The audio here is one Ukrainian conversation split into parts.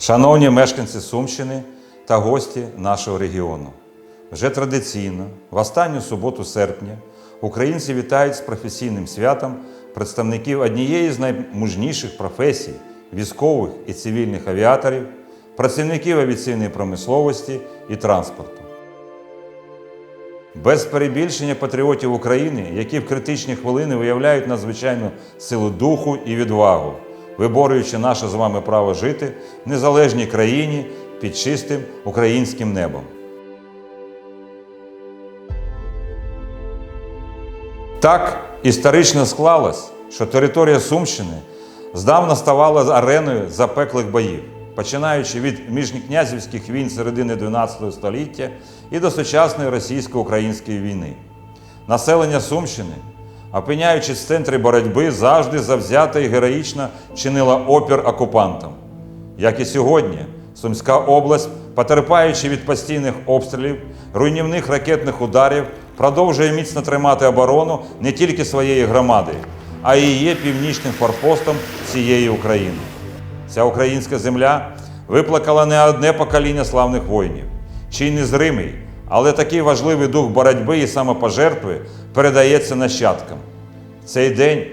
Шановні мешканці Сумщини та гості нашого регіону, вже традиційно, в останню суботу серпня, українці вітають з професійним святом представників однієї з наймужніших професій військових і цивільних авіаторів, працівників авіаційної промисловості і транспорту. Без перебільшення патріотів України, які в критичні хвилини виявляють надзвичайну силу духу і відвагу, виборюючи наше з вами право жити в незалежній країні під чистим українським небом. Так історично склалось, що територія Сумщини здавна ставала ареною запеклих боїв, починаючи від міжкнязівських війн середини 12 століття і до сучасної російсько-української війни. Населення Сумщини, опиняючись в центрі боротьби, завжди завзято і героїчно чинила опір окупантам. Як і сьогодні, Сумська область, потерпаючи від постійних обстрілів, руйнівних ракетних ударів, продовжує міцно тримати оборону не тільки своєї громади, а й є північним форпостом всієї України. Ця українська земля виплакала не одне покоління славних воїнів, чий незримий, але такий важливий дух боротьби і самопожертви передається нащадкам. Цей день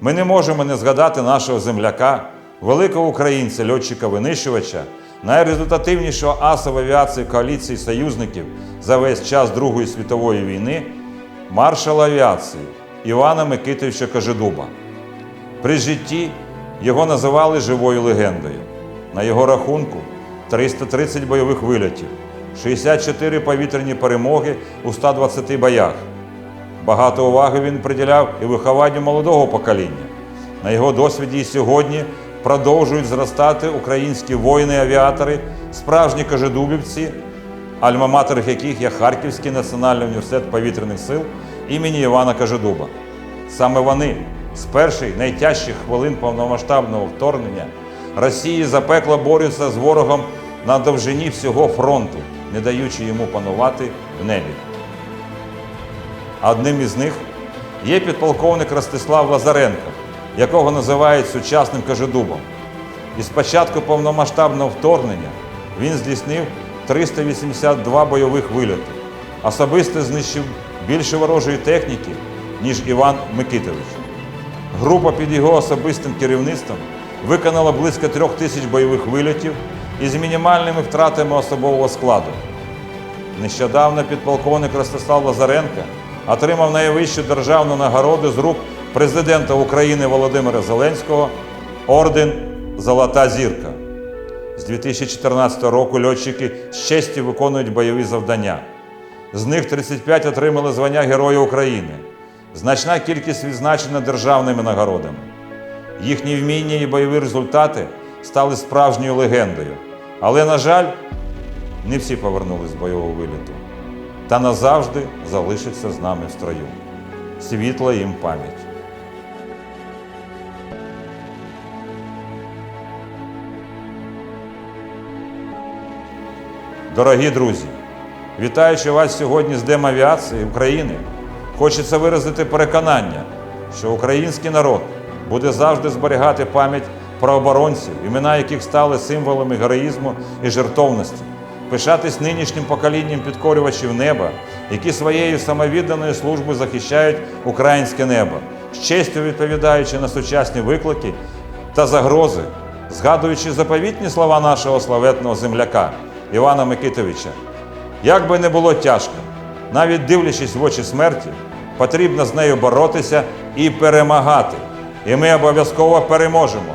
ми не можемо не згадати нашого земляка, великого українця, льотчика-винищувача, найрезультативнішого аса в авіації коаліції союзників за весь час Другої світової війни, маршала авіації Івана Микитовича Кожедуба. При житті його називали живою легендою. На його рахунку 330 бойових вильотів, 64 повітряні перемоги у 120 боях. Багато уваги він приділяв і вихованню молодого покоління. На його досвіді і сьогодні продовжують зростати українські воїни-авіатори, справжні кожедубівці, альма-матер яких є Харківський національний університет повітряних сил імені Івана Кожедуба. Саме вони з перших найтяжчих хвилин повномасштабного вторгнення Росії запекло борються з ворогом на довжині всього фронту, не даючи йому панувати в небі. Одним із них є підполковник Ростислав Лазаренко, якого називають сучасним Кожедубом. І з початку повномасштабного вторгнення він здійснив 382 бойових вильоти. Особисто знищив більше ворожої техніки, ніж Іван Микитович. Група під його особистим керівництвом виконала близько трьох тисяч бойових вильотів із мінімальними втратами особового складу. Нещодавно підполковник Ростислав Лазаренко отримав найвищу державну нагороду з рук президента України Володимира Зеленського орден Золота зірка. З 2014 року льотчики з честю виконують бойові завдання. З них 35 отримали звання Героя України. Значна кількість відзначена державними нагородами. Їхні вміння і бойові результати стали справжньою легендою. Але, на жаль, не всі повернулись з бойового виліту. Та назавжди залишаться з нами в строю. Світла їм пам'ять. Дорогі друзі, вітаючи вас сьогодні з Днем авіації України, хочеться виразити переконання, що український народ буде завжди зберігати пам'ять про оборонців, імена яких стали символами героїзму і жертовності, пишатись нинішнім поколінням підкорювачів неба, які своєю самовідданою службою захищають українське небо, з честю відповідаючи на сучасні виклики та загрози, згадуючи заповітні слова нашого славетного земляка Івана Микитовича. Як би не було тяжко, навіть дивлячись в очі смерті, потрібно з нею боротися і перемагати. І ми обов'язково переможемо.